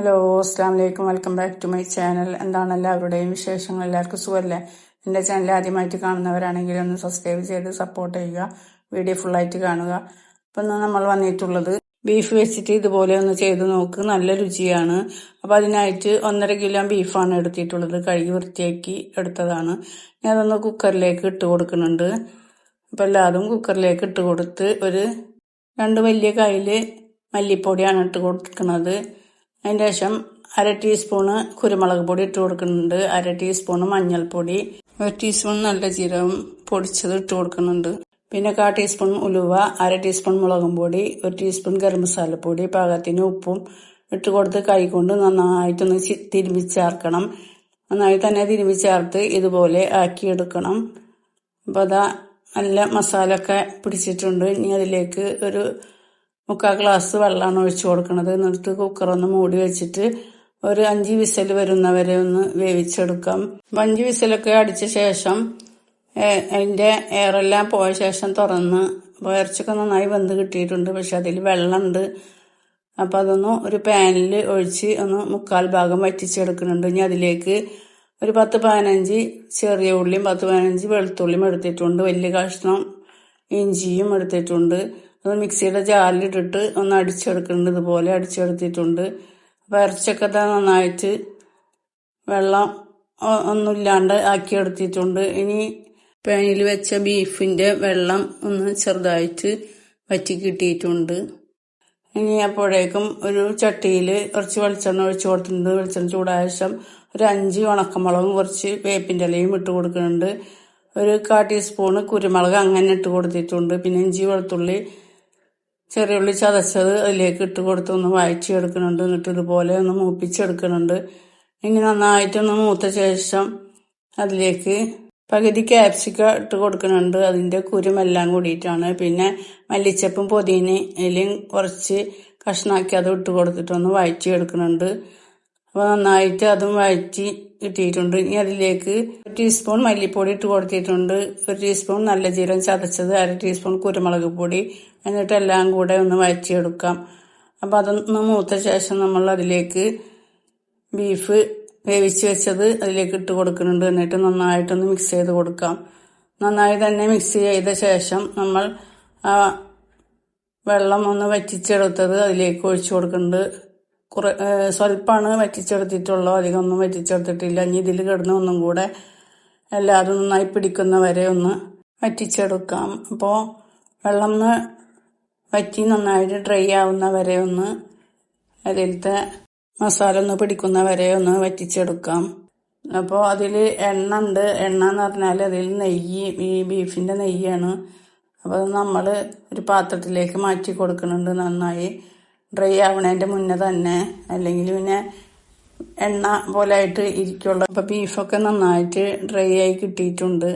Hello അസ്സാം വലൈക്കും welcome back to my channel എന്താണ് എല്ലാവരുടെയും വിശേഷങ്ങൾ? എല്ലാവർക്കും സുഖമല്ലേ? എന്റെ ചാനൽ ആദ്യമായിട്ട് കാണുന്നവരാണെങ്കിൽ ഒന്ന് സബ്സ്ക്രൈബ് ചെയ്ത് സപ്പോർട്ട് ചെയ്യുക. വീഡിയോ ഫുള്ളായിട്ട് കാണുക. ഇപ്പം നമ്മൾ വന്നിട്ടുള്ളത് ബീഫ് വെച്ചിട്ട് ഇതുപോലെ ഒന്ന് ചെയ്ത് നോക്ക്. നല്ല രുചിയാണ്. അപ്പം അതിനായിട്ട് ഒന്നര കിലോ ബീഫാണ് എടുത്തിട്ടുള്ളത്. കഴുകി വൃത്തിയാക്കി എടുത്തതാണ്. ഞാൻ അതൊന്ന് കുക്കറിലേക്ക് ഇട്ട് കൊടുക്കുന്നുണ്ട്. അപ്പം എല്ലാതും കുക്കറിലേക്ക് ഇട്ട് കൊടുത്ത് ഒരു രണ്ട് വലിയ കയ്യിൽ മല്ലിപ്പൊടിയാണ് ഇട്ട് കൊടുക്കുന്നത്. അതിന്റെ ശേഷം അര ടീസ്പൂണ് കുരുമുളക് പൊടി ഇട്ട് കൊടുക്കുന്നുണ്ട്. അര ടീസ്പൂണ് മഞ്ഞൾപ്പൊടി ഒരു ടീസ്പൂൺ നല്ല ജീരകം പൊടിച്ചത് ഇട്ട് കൊടുക്കുന്നുണ്ട്. പിന്നെ കാ ടീസ്പൂൺ ഉലുവ അര ടീസ്പൂൺ മുളകും പൊടി ഒരു ടീസ്പൂൺ ഗരം മസാലപ്പൊടി പാകത്തിന് ഉപ്പും ഇട്ട് കൊടുത്ത് കൈകൊണ്ട് നന്നായിട്ടൊന്ന് തിരുമ്പി ചേർക്കണം നന്നായി തന്നെ തിരുമ്പി ചേർത്ത് ഇതുപോലെ ആക്കിയെടുക്കണം. അപ്പോൾ അതാ നല്ല മസാല ഒക്കെ പിടിച്ചിട്ടുണ്ട്. ഇനി അതിലേക്ക് ഒരു മുക്കാൽ ഗ്ലാസ് വെള്ളമാണ് ഒഴിച്ചു കൊടുക്കുന്നത് എന്നിട്ട് കുക്കറൊന്ന് മൂടി വെച്ചിട്ട് ഒരു അഞ്ച് വിസൽ വരുന്നവരെ ഒന്ന് വേവിച്ചെടുക്കാം. അപ്പം അഞ്ച് വിസലൊക്കെ അടിച്ച ശേഷം അതിന്റെ എയറെല്ലാം പോയ ശേഷം തുറന്ന് ഇറച്ചിയൊക്കെ നന്നായി വെന്ത് കിട്ടിയിട്ടുണ്ട് പക്ഷെ അതിൽ വെള്ളമുണ്ട്. അപ്പം അതൊന്ന് ഒരു പാനിൽ ഒഴിച്ച് ഒന്ന് മുക്കാൽ ഭാഗം വറ്റിച്ചെടുക്കുന്നുണ്ട്. ഇനി അതിലേക്ക് ഒരു പത്ത് പതിനഞ്ച് ചെറിയ ഉള്ളിയും പത്ത് പതിനഞ്ച് വെളുത്തുള്ളിയും എടുത്തിട്ടുണ്ട്. വലിയ കഷ്ണം ഇഞ്ചിയും എടുത്തിട്ടുണ്ട്. അത് മിക്സിയുടെ ജാലിലിട്ടിട്ട് ഒന്ന് അടിച്ചെടുക്കുന്നുണ്ട്. ഇതുപോലെ അടിച്ചെടുത്തിട്ടുണ്ട്. അപ്പോൾ ഇറച്ചിയൊക്കെ നന്നായിട്ട് വെള്ളം ഒന്നുമില്ലാണ്ട് ആക്കിയെടുത്തിട്ടുണ്ട്. ഇനി പാനിൽ വെച്ച ബീഫിന്റെ വെള്ളം ഒന്ന് ചെറുതായിട്ട് വറ്റി കിട്ടിയിട്ടുണ്ട്. ഇനി അപ്പോഴേക്കും ഒരു ചട്ടിയിൽ കുറച്ച് വെളിച്ചെണ്ണ ഒഴിച്ചു കൊടുത്തിട്ടുണ്ട്. വെളിച്ചെണ്ണ ചൂടായ ശേഷം ഒരു അഞ്ച് ഉണക്കമുളകും കുറച്ച് വേപ്പിന്റെ ഇലയും ഇട്ട് കൊടുക്കുന്നുണ്ട്. ഒരു കാ ടീസ്പൂണ് കുരുമുളക് അങ്ങനെ ഇട്ട് കൊടുത്തിട്ടുണ്ട്. പിന്നെ ഇഞ്ചി വെളുത്തുള്ളി ചെറിയ ഉള്ളി ചതച്ചത് അതിലേക്ക് ഇട്ട് കൊടുത്ത് ഒന്ന് എടുക്കുന്നുണ്ട് എന്നിട്ട് ഇതുപോലെ ഒന്ന് മൂപ്പിച്ചെടുക്കുന്നുണ്ട്. ഇനി നന്നായിട്ടൊന്ന് മൂത്ത ശേഷം അതിലേക്ക് പകുതി ക്യാപ്സിക്ക ഇട്ട് കൊടുക്കുന്നുണ്ട്. അതിന്റെ കുരുമെല്ലാം കൂടിയിട്ടാണ്. പിന്നെ മല്ലിച്ചപ്പും പുതിനയിലും കുറച്ച് കഷ്ണാക്കി അത് ഇട്ട് കൊടുത്തിട്ടൊന്ന് എടുക്കുന്നുണ്ട് അപ്പോൾ നന്നായിട്ട് അതും വഴറ്റി കിട്ടിയിട്ടുണ്ട് ഇനി അതിലേക്ക് ഒരു ടീസ്പൂൺ മല്ലിപ്പൊടി ഇട്ട് കൊടുത്തിട്ടുണ്ട്. ഒരു ടീസ്പൂൺ നല്ല ജീരകം ചതച്ചത് അര ടീസ്പൂൺ കുരുമുളക് പൊടി. എന്നിട്ട് എല്ലാം കൂടെ ഒന്ന് വഴറ്റിയെടുക്കാം. അപ്പം അതൊന്ന് മൂത്ത ശേഷം നമ്മൾ അതിലേക്ക് ബീഫ് വേവിച്ച് വെച്ചത് അതിലേക്ക് ഇട്ട് കൊടുക്കുന്നുണ്ട്. എന്നിട്ട് നന്നായിട്ടൊന്ന് മിക്സ് ചെയ്ത് കൊടുക്കാം. നന്നായി തന്നെ മിക്സ് ചെയ്ത ശേഷം നമ്മൾ വെള്ളം ഒന്ന് വറ്റിച്ചെടുത്തത് അതിലേക്ക് ഒഴിച്ചു കൊടുക്കുന്നുണ്ട്. കുറേ സ്വല്പമാണ് വറ്റിച്ചെടുത്തിട്ടുള്ളൂ. അധികം ഒന്നും വറ്റിച്ചെടുത്തിട്ടില്ല. ഇനി ഇതിൽ കിടന്ന് ഒന്നും കൂടെ എല്ലാവരും നന്നായി പിടിക്കുന്ന വരെ ഒന്ന് വറ്റിച്ചെടുക്കാം. അപ്പോൾ വെള്ളം ഒന്ന് വറ്റി നന്നായിട്ട് ഡ്രൈ ആവുന്ന വരെ ഒന്ന് അതിലത്തെ മസാല ഒന്ന് പിടിക്കുന്ന വരെ ഒന്ന് വറ്റിച്ചെടുക്കാം. അപ്പോൾ അതിൽ എണ്ണ ഉണ്ട്. എണ്ണ എന്ന് പറഞ്ഞാൽ അതിൽ നെയ്യ് ഈ ബീഫിന്റെ നെയ്യാണ്. അപ്പോൾ നമ്മൾ ഒരു പാത്രത്തിലേക്ക് മാറ്റി കൊടുക്കുന്നുണ്ട് നന്നായി. ഡ്രൈ ആവണേന്റെ മുന്നേ തന്നെ അല്ലെങ്കിൽ പിന്നെ എണ്ണ പോലെ ആയിട്ട് ഇരിക്കുള്ളൂ അപ്പോൾ ബീഫൊക്കെ നന്നായിട്ട് ഡ്രൈ ആയി കിട്ടിയിട്ടുണ്ട്.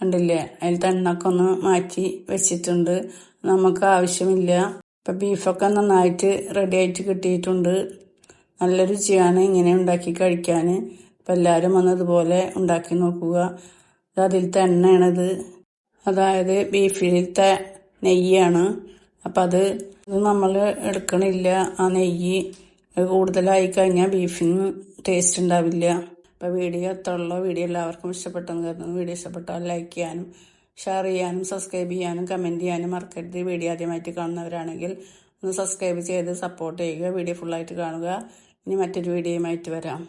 കണ്ടില്ലേ? അതിൽ എണ്ണൊക്കെ ഒന്ന് മാറ്റി വെച്ചിട്ടുണ്ട്. നമുക്ക് ആവശ്യമില്ല. ഇപ്പം ബീഫൊക്കെ നന്നായിട്ട് റെഡി ആയിട്ട് കിട്ടിയിട്ടുണ്ട്. നല്ല രുചിയാണ് ഇങ്ങനെ ഉണ്ടാക്കി കഴിക്കാൻ അപ്പം എല്ലാവരും വന്നതുപോലെ ഉണ്ടാക്കി നോക്കുക. ഇത് അതിലത്തെ എണ്ണയാണിത്. അതായത് ബീഫിലത്തെ നെയ്യാണ്. അപ്പം അത് നമ്മൾ എടുക്കണില്ല. ആ നെയ്യ് കൂടുതലായി കഴിഞ്ഞാൽ ബീഫിന് ടേസ്റ്റ് ഉണ്ടാവില്ല. അപ്പോൾ വീഡിയോ എത്തുള്ള വീഡിയോ എല്ലാവർക്കും ഇഷ്ടപ്പെട്ടെന്ന് കരുതുന്നു. വീഡിയോ ഇഷ്ടപ്പെട്ടാൽ ലൈക്ക് ചെയ്യാനും ഷെയർ ചെയ്യാനും സബ്സ്ക്രൈബ് ചെയ്യാനും കമന്റ് ചെയ്യാനും മറക്കരുത്. വീഡിയോ ആദ്യമായിട്ട് കാണുന്നവരാണെങ്കിൽ ഒന്ന് സബ്സ്ക്രൈബ് ചെയ്ത് സപ്പോർട്ട് ചെയ്യുക. വീഡിയോ ഫുള്ളായിട്ട് കാണുക. ഇനി മറ്റൊരു വീഡിയോയുമായിട്ട് വരാം.